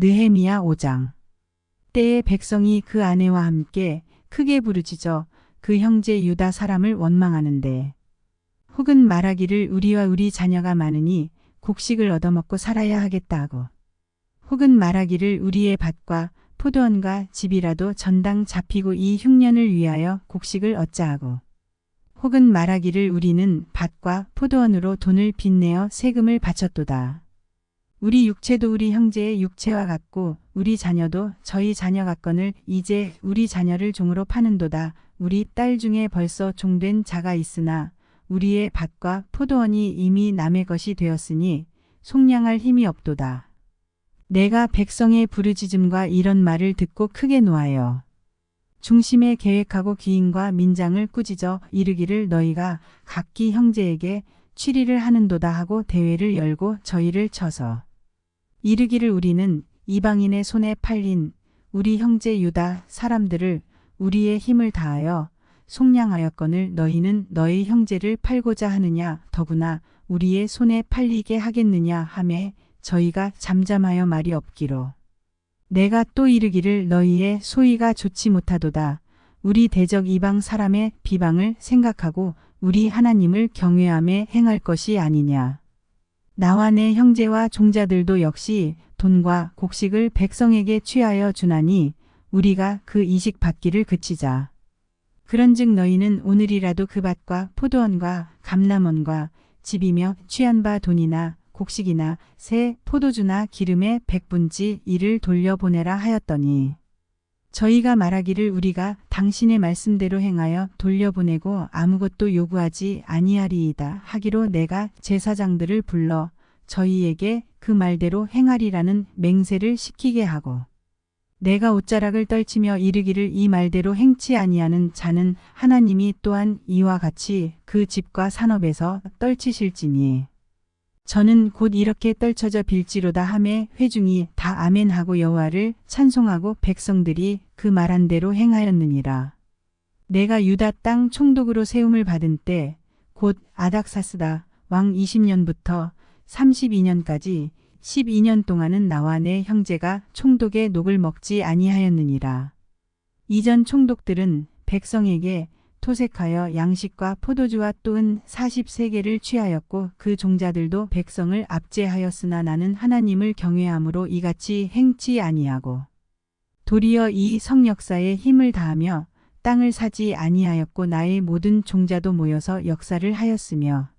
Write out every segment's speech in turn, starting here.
느헤미야 5장 때에 백성이 그 아내와 함께 크게 부르짖어 그 형제 유다 사람을 원망하는데 혹은 말하기를 우리와 우리 자녀가 많으니 곡식을 얻어먹고 살아야 하겠다 하고 혹은 말하기를 우리의 밭과 포도원과 집이라도 전당 잡히고 이 흉년을 위하여 곡식을 얻자 하고 혹은 말하기를 우리는 밭과 포도원으로 돈을 빚내어 세금을 바쳤도다. 우리 육체도 우리 형제의 육체와 같고 우리 자녀도 저희 자녀 같거늘 이제 우리 자녀를 종으로 파는도다. 우리 딸 중에 벌써 종된 자가 있으나 우리의 밭과 포도원이 이미 남의 것이 되었으니 속량할 힘이 없도다. 내가 백성의 부르짖음과 이런 말을 듣고 크게 노하여 중심에 계획하고 기인과 민장을 꾸짖어 이르기를 너희가 각기 형제에게 취리를 하는도다 하고 대회를 열고 저희를 쳐서 이르기를 우리는 이방인의 손에 팔린 우리 형제 유다 사람들을 우리의 힘을 다하여 속량하였거늘 너희는 너희 형제를 팔고자 하느냐? 더구나 우리의 손에 팔리게 하겠느냐? 하매 저희가 잠잠하여 말이 없기로. 내가 또 이르기를 너희의 소위가 좋지 못하도다. 우리 대적 이방 사람의 비방을 생각하고 우리 하나님을 경외함에 행할 것이 아니냐 나와 내 형제와 종자들도 역시 돈과 곡식을 백성에게 취하여 주나니 우리가 그 이식 받기를 그치자. 그런즉 너희는 오늘이라도 그 밭과 포도원과 감람원과 집이며 취한 바 돈이나 곡식이나 새 포도주나 기름의 백분지 이를 돌려보내라 하였더니 저희가 말하기를 우리가 당신의 말씀대로 행하여 돌려보내고 아무것도 요구하지 아니하리이다 하기로 내가 제사장들을 불러 저희에게 그 말대로 행하리라는 맹세를 시키게 하고 내가 옷자락을 떨치며 이르기를 이 말대로 행치 아니하는 자는 하나님이 또한 이와 같이 그 집과 산업에서 떨치실지니 저는 곧 이렇게 떨쳐져 빌지로다 함에 회중이 다 아멘하고 여호와를 찬송하고 백성들이 그 말한 대로 행하였느니라. 내가 유다 땅 총독으로 세움을 받은 때 곧 아닥사스다 왕 20년부터 32년까지 12년 동안은 나와 내 형제가 총독의 녹을 먹지 아니하였느니라. 이전 총독들은 백성에게 토색하여 양식과 포도주와 또은 43개를 취하였고 그 종자들도 백성을 압제하였으나 나는 하나님을 경외함으로 이같이 행치 아니하고 도리어 이 성역사에 힘을 다하며 땅을 사지 아니하였고 나의 모든 종자도 모여서 역사를 하였으며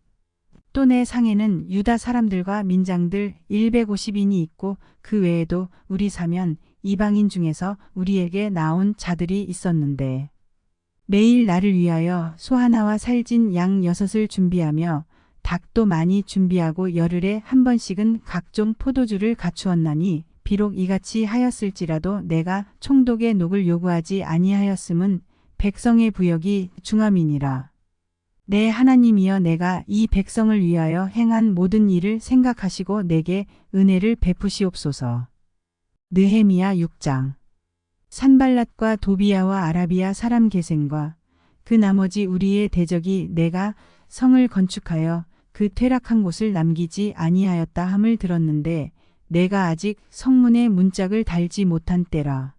또 내 상에는 유다 사람들과 민장들 150인이 있고 그 외에도 우리 사면 이방인 중에서 우리에게 나온 자들이 있었는데 매일 나를 위하여 소 하나와 살진 양 여섯을 준비하며 닭도 많이 준비하고 열흘에 한 번씩은 각종 포도주를 갖추었나니 비록 이같이 하였을지라도 내가 총독의 녹을 요구하지 아니하였음은 백성의 부역이 중함이니라. 내 하나님이여 내가 이 백성을 위하여 행한 모든 일을 생각하시고 내게 은혜를 베푸시옵소서. 느헤미야 6장 산발랏과 도비아와 아라비아 사람 계생과 그 나머지 우리의 대적이 내가 성을 건축하여 그 퇴락한 곳을 남기지 아니하였다 함을 들었는데 내가 아직 성문에 문짝을 달지 못한 때라.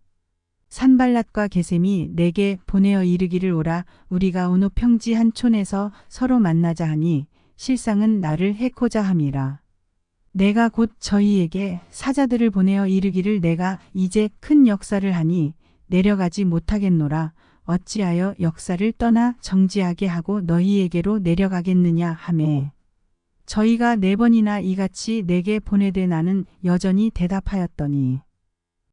산발랏과 게셈이 내게 보내어 이르기를 오라 우리가 어느 평지 한 촌에서 서로 만나자 하니 실상은 나를 해코자 함이라. 내가 곧 저희에게 사자들을 보내어 이르기를 내가 이제 큰 역사를 하니 내려가지 못하겠노라. 어찌하여 역사를 떠나 정지하게 하고 너희에게로 내려가겠느냐 하매 저희가 네 번이나 이같이 내게 보내되 나는 여전히 대답하였더니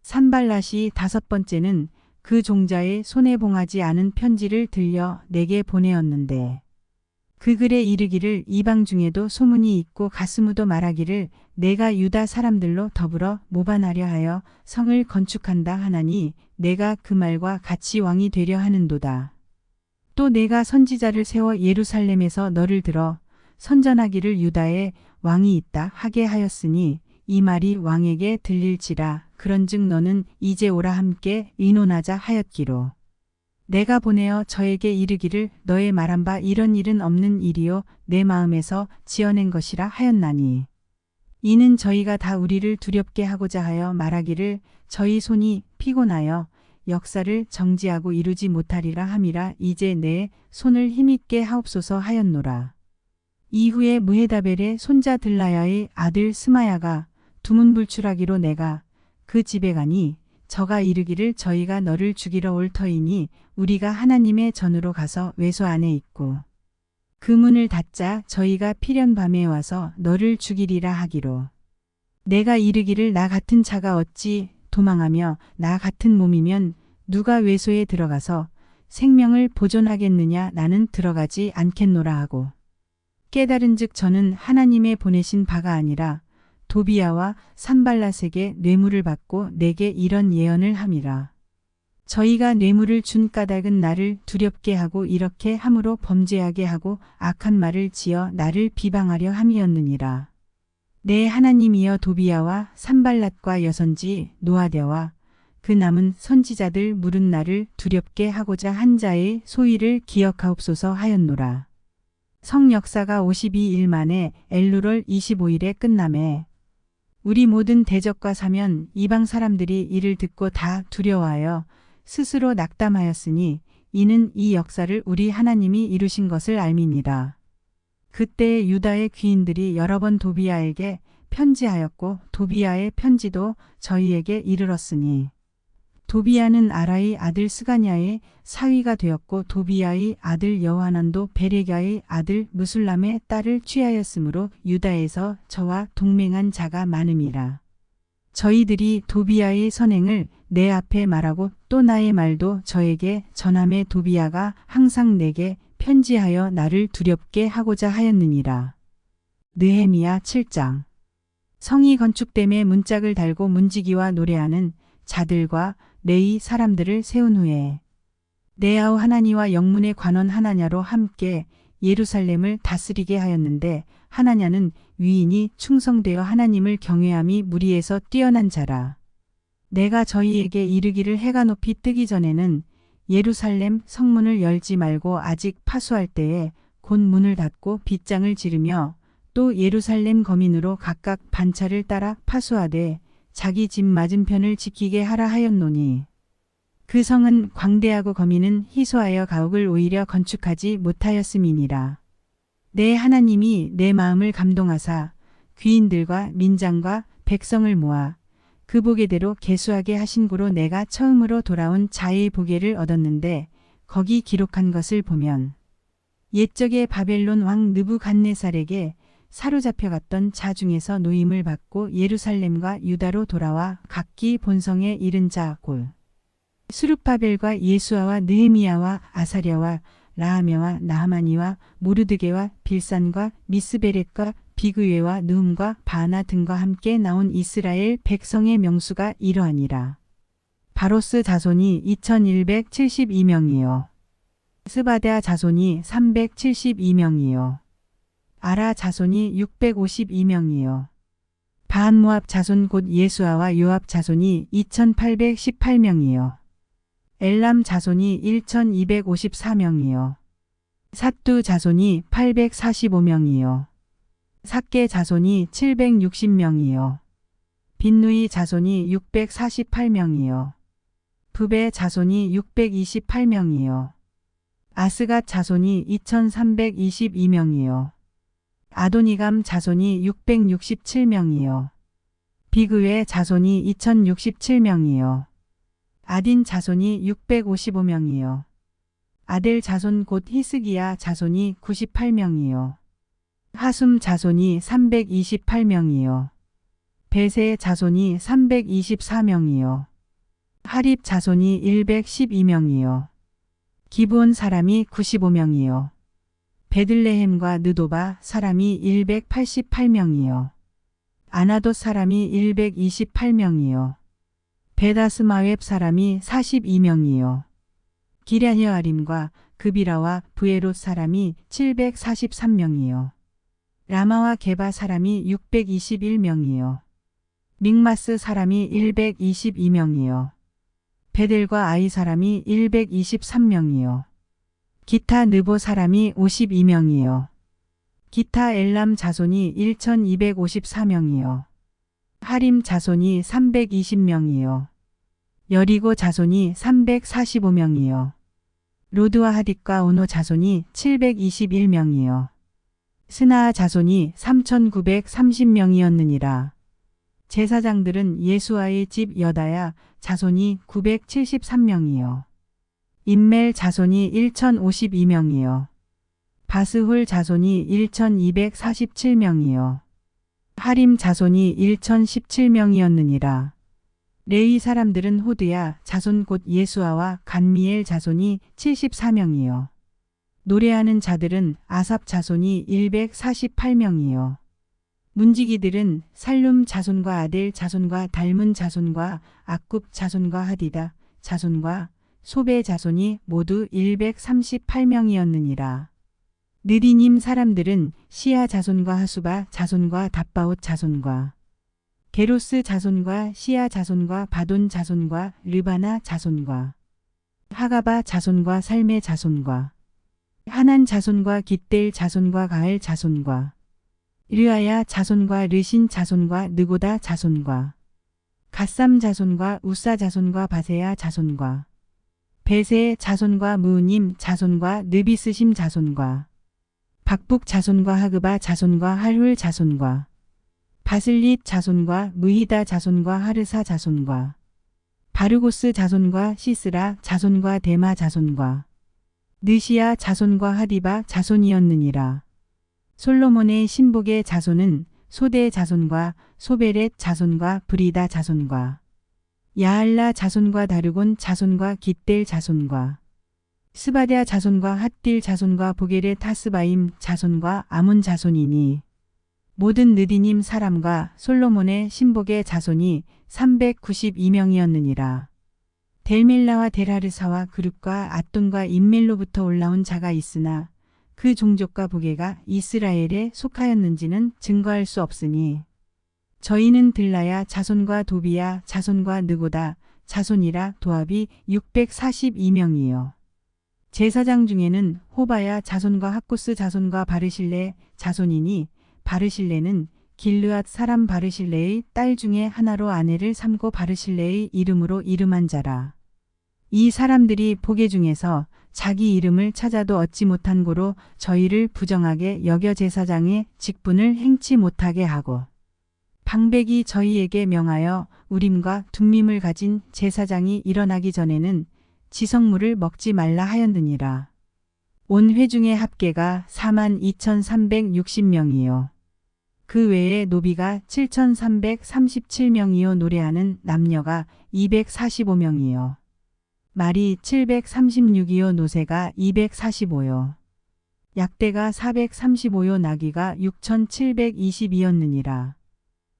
산발랏이 다섯 번째는 그 종자의 손에 봉하지 않은 편지를 들려 내게 보내었는데 그 글에 이르기를 이방 중에도 소문이 있고 가스무도 말하기를 내가 유다 사람들로 더불어 모반하려 하여 성을 건축한다 하나니 내가 그 말과 같이 왕이 되려 하는도다. 또 내가 선지자를 세워 예루살렘에서 너를 들어 선전하기를 유다에 왕이 있다 하게 하였으니 이 말이 왕에게 들릴지라 그런즉 너는 이제 오라 함께 의논하자 하였기로. 내가 보내어 저에게 이르기를 너의 말한 바 이런 일은 없는 일이요 내 마음에서 지어낸 것이라 하였나니 이는 저희가 다 우리를 두렵게 하고자 하여 말하기를 저희 손이 피곤하여 역사를 정지하고 이루지 못하리라 함이라 이제 내 손을 힘있게 하옵소서 하였노라. 이후에 무헤다벨의 손자 들라야의 아들 스마야가 두문불출하기로 내가 그 집에 가니 저가 이르기를 저희가 너를 죽이러 올 터이니 우리가 하나님의 전으로 가서 외소 안에 있고 그 문을 닫자 저희가 필연 밤에 와서 너를 죽이리라 하기로. 내가 이르기를 나 같은 자가 어찌 도망하며 나 같은 몸이면 누가 외소에 들어가서 생명을 보존하겠느냐 나는 들어가지 않겠노라 하고. 깨달은 즉 저는 하나님의 보내신 바가 아니라 도비야와 산발라색의 뇌물을 받고 내게 이런 예언을 함이라. 저희가 뇌물을 준 까닭은 나를 두렵게 하고 이렇게 함으로 범죄하게 하고 악한 말을 지어 나를 비방하려 함이었느니라. 내 하나님이여 도비야와 산발랏과 여선지 노아대와 그 남은 선지자들 물은 나를 두렵게 하고자 한 자의 소위를 기억하옵소서 하였노라. 성 역사가 52일 만에 엘루럴 25일에 끝남에 우리 모든 대적과 사면 이방 사람들이 이를 듣고 다 두려워하여 스스로 낙담하였으니 이는 이 역사를 우리 하나님이 이루신 것을 알미니라. 그때 유다의 귀인들이 여러 번 도비아에게 편지하였고 도비아의 편지도 저희에게 이르렀으니 도비아는 아라의 아들 스가냐의 사위가 되었고 도비아의 아들 여하난도 베레가의 아들 무술람의 딸을 취하였으므로 유다에서 저와 동맹한 자가 많음이라. 저희들이 도비아의 선행을 내 앞에 말하고 또 나의 말도 저에게 전함에 도비아가 항상 내게 편지하여 나를 두렵게 하고자 하였느니라. 느헤미야 7장 성이 건축됨에 문짝을 달고 문지기와 노래하는 자들과 레이 사람들을 세운 후에 네아우 하나니와 영문의 관원 하나냐로 함께 예루살렘을 다스리게 하였는데 하나냐는 위인이 충성되어 하나님을 경외함이 무리에서 뛰어난 자라. 내가 저희에게 이르기를 해가 높이 뜨기 전에는 예루살렘 성문을 열지 말고 아직 파수할 때에 곧 문을 닫고 빗장을 지르며 또 예루살렘 거민으로 각각 반차를 따라 파수하되 자기 집 맞은편을 지키게 하라 하였노니 그 성은 광대하고 거민은 희소하여 가옥을 오히려 건축하지 못하였음이니라. 내 하나님이 내 마음을 감동하사 귀인들과 민장과 백성을 모아 그 보게대로 개수하게 하신 고로 내가 처음으로 돌아온 자의 보게를 얻었는데 거기 기록한 것을 보면 옛적에 바벨론 왕 느부갓네살에게 사로잡혀갔던 자 중에서 노임을 받고 예루살렘과 유다로 돌아와 각기 본성에 이른 자 골. 수르파벨과 예수아와 느헤미야와 아사랴와 라하며와 나하마니와 모르드게와 빌산과 미스베렛과 비그웨와 느음과 바나 등과 함께 나온 이스라엘 백성의 명수가 이러하니라. 바로스 자손이 2172명이요. 스바데아 자손이 372명이요. 아라 자손이 652명이요. 바한모압 자손 곧 예수아와 요압 자손이 2818명이요. 엘람 자손이 1254명이요. 사뚜 자손이 845명이요. 삭게 자손이 760명이요. 빈누이 자손이 648명이요. 부베 자손이 628명이요. 아스갓 자손이 2322명이요. 아도니감 자손이 667명이요. 비그의 자손이 2067명이요. 아딘 자손이 655명이요. 아델 자손 곧 히스기야 자손이 98명이요. 하숨 자손이 328명이요. 베세 자손이 324명이요. 하립 자손이 112명이요. 기브온 사람이 95명이요. 베들레헴과 느도바 사람이 188명이요. 아나도 사람이 128명이요. 베다스마웹 사람이 42명이요. 기랴니아림과 그비라와 부에롯 사람이 743명이요. 라마와 게바 사람이 621명이요. 믹마스 사람이 122명이요. 베델과 아이 사람이 123명이요. 기타 느보 사람이 52명이요. 기타 엘람 자손이 1254명이요. 하림 자손이 320명이요. 여리고 자손이 345명이요. 로드와 하딕과 오노 자손이 721명이요. 스나아 자손이 3930명이었느니라. 제사장들은 예수아의 집 여다야 자손이 973명이요. 인멜 자손이 1052명이요. 바스훌 자손이 1247명이요. 하림 자손이 1017명이었느니라. 레이 사람들은 호드야 자손 곧 예수아와 간미엘 자손이 74명이요. 노래하는 자들은 아삽 자손이 148명이요. 문지기들은 살룸 자손과 아델 자손과 닮은 자손과 악굽 자손과 하디다 자손과 소베 자손이 모두 138명이었느니라. 느디님 사람들은 시아 자손과 하수바 자손과 답바옷 자손과 게로스 자손과 시아 자손과 바돈 자손과 르바나 자손과 하가바 자손과 살메 자손과 하난 자손과 깃델 자손과 가엘 자손과 르아야 자손과 르신 자손과 느고다 자손과 갓삼 자손과 우사 자손과 바세야 자손과 베세 자손과 무님 자손과 느비스심 자손과 박북 자손과 하그바 자손과 할훌 자손과 바슬릿 자손과 무히다 자손과 하르사 자손과 바르고스 자손과 시스라 자손과 데마 자손과 느시아 자손과 하디바 자손이었느니라. 솔로몬의 신복의 자손은 소대 자손과 소베렛 자손과 브리다 자손과 야알라 자손과 다르곤 자손과 깃델 자손과 스바디아 자손과 핫딜 자손과 보게렛 타스바임 자손과 아몬 자손이니 모든 느디님 사람과 솔로몬의 신복의 자손이 392명이었느니라. 델밀라와 데라르사와 그룹과 앗돈과 인멜로부터 올라온 자가 있으나 그 종족과 부계가 이스라엘에 속하였는지는 증거할 수 없으니 저희는 들라야 자손과 도비야 자손과 느고다 자손이라 도합이 642명이요. 제사장 중에는 호바야 자손과 학고스 자손과 바르실레 자손이니 바르실레는 길르앗 사람 바르실레의 딸 중에 하나로 아내를 삼고 바르실레의 이름으로 이름한 자라. 이 사람들이 보게 중에서 자기 이름을 찾아도 얻지 못한 고로 저희를 부정하게 여겨 제사장의 직분을 행치 못하게 하고 방백이 저희에게 명하여 우림과 둠밈을 가진 제사장이 일어나기 전에는 지성물을 먹지 말라 하였느니라. 온 회중의 합계가 4만 2,360명이요. 그 외에 노비가 7,337명이요 노래하는 남녀가 245명이요. 말이 736이요 노새가 245요. 약대가 435요 나귀가 6,722였느니라.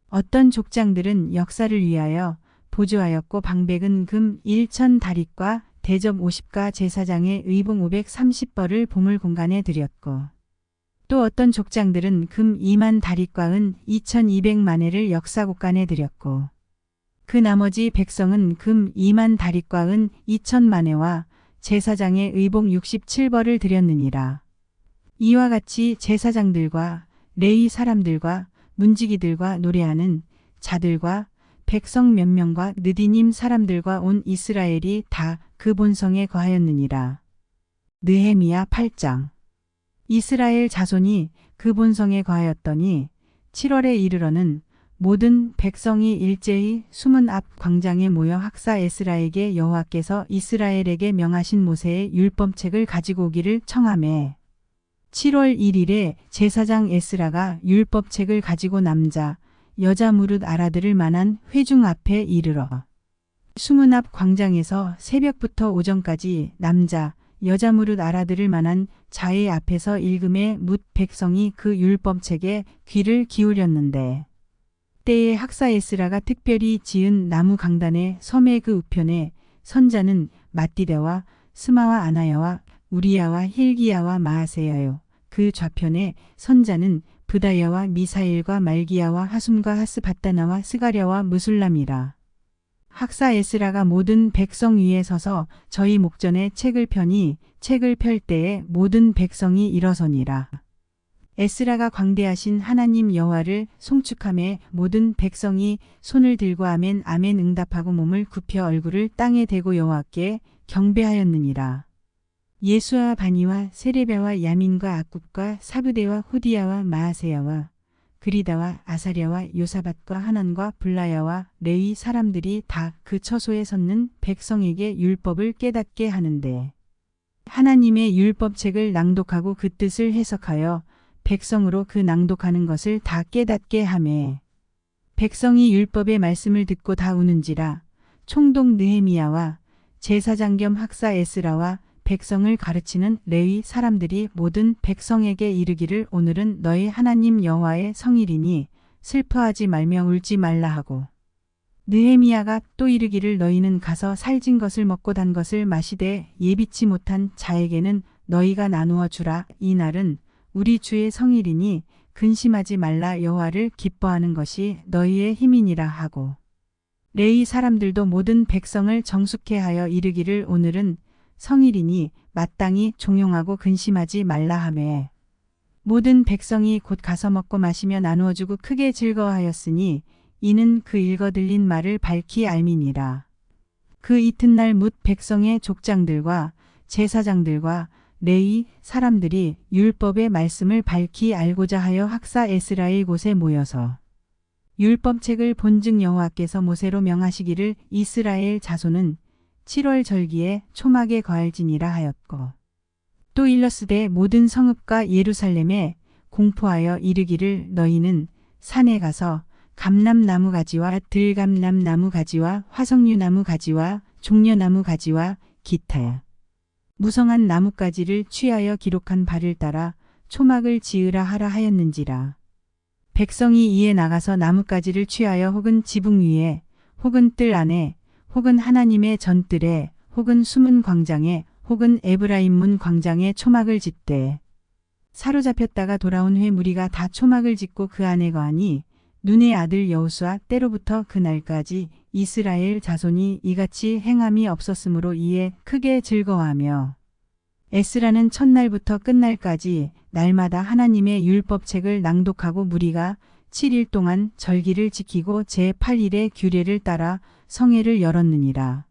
어떤 족장들은 역사를 위하여 보조하였고 방백은 금 1천 다릿과 대접 50가 제사장의 의봉 530벌을 보물 공간에 드렸고 또 어떤 족장들은 금 2만 다릿과 은 2200만회를 역사곡간에 드렸고 그 나머지 백성은 금 2만 다릿과 은 2천만회와 제사장의 의복 67벌을 드렸느니라. 이와 같이 제사장들과 레이 사람들과 문지기들과 노래하는 자들과 백성 몇 명과 느디님 사람들과 온 이스라엘이 다 그 본성에 거하였느니라. 느헤미야 8장 이스라엘 자손이 그 본성에 거하였더니 7월에 이르러는 모든 백성이 일제히 숨은 앞 광장에 모여 학사 에스라에게 여호와께서 이스라엘에게 명하신 모세의 율법책을 가지고 오기를 청하매 7월 1일에 제사장 에스라가 율법책을 가지고 남자, 여자 무릇 알아들을 만한 회중 앞에 이르러 수문 앞 광장에서 새벽부터 오전까지 남자, 여자 무릇 알아들을 만한 자의 앞에서 읽음에 묻 백성이 그 율법책에 귀를 기울였는데 때에 학사 에스라가 특별히 지은 나무 강단의 섬의 그 우편에 선자는 마띠데와 스마와 아나야와 우리야와 힐기야와 마하세야요. 그 좌편에 선자는 브다야와 미사일과 말기야와 하숨과 하스바다나와 스가랴와 무술람이라. 학사 에스라가 모든 백성 위에 서서 저희 목전에 책을 펴니 책을 펼 때에 모든 백성이 일어서니라. 에스라가 광대하신 하나님 여호와를 송축함에 모든 백성이 손을 들고 아멘 아멘 응답하고 몸을 굽혀 얼굴을 땅에 대고 여호와께 경배하였느니라. 예수와 바니와 세레베와 야민과 악굽과 사부대와 후디야와 마아세야와 그리다와 아사랴와 요사밭과 하난과 블라야와 레위 사람들이 다 그 처소에 섰는 백성에게 율법을 깨닫게 하는데 하나님의 율법책을 낭독하고 그 뜻을 해석하여 백성으로 그 낭독하는 것을 다 깨닫게 하매 백성이 율법의 말씀을 듣고 다 우는지라 총독 느헤미야와 제사장 겸 학사 에스라와 백성을 가르치는 레위 사람들이 모든 백성에게 이르기를 오늘은 너희 하나님 여호와의 성일이니 슬퍼하지 말며 울지 말라 하고. 느헤미야가 또 이르기를 너희는 가서 살진 것을 먹고 단 것을 마시되 예비치 못한 자에게는 너희가 나누어 주라. 이 날은 우리 주의 성일이니 근심하지 말라. 여호와를 기뻐하는 것이 너희의 힘이니라 하고. 레이 사람들도 모든 백성을 정숙해 하여 이르기를 오늘은 성일이니 마땅히 종용하고 근심하지 말라 하매 모든 백성이 곧 가서 먹고 마시며 나누어 주고 크게 즐거워하였으니 이는 그 읽어 들린 말을 밝히 알미니라. 그 이튿날 뭇 백성의 족장들과 제사장들과 레이 사람들이 율법의 말씀을 밝히 알고자 하여 학사 에스라의 곳에 모여서 율법책을 본즉 여호와께서 모세로 명하시기를 이스라엘 자손은 7월 절기에 초막에 거할지니라 하였고 또 일러스되 모든 성읍과 예루살렘에 공포하여 이르기를 너희는 산에 가서 감람나무 가지와 들감람나무 가지와 화석류나무 가지와 종려나무 가지와 기타 무성한 나뭇가지를 취하여 기록한 바를 따라 초막을 지으라 하라 하였는지라. 백성이 이에 나가서 나뭇가지를 취하여 혹은 지붕 위에 혹은 뜰 안에 혹은 하나님의 전뜰에 혹은 숨은 광장에 혹은 에브라임 문 광장에 초막을 짓되 사로잡혔다가 돌아온 후에 무리가 다 초막을 짓고 그 안에 거하니 눈의 아들 여호수아 때로부터 그날까지 이스라엘 자손이 이같이 행함이 없었으므로 이에 크게 즐거워하며 에스라는 첫날부터 끝날까지 날마다 하나님의 율법책을 낭독하고 무리가 7일 동안 절기를 지키고 제8일의 규례를 따라 성회를 열었느니라.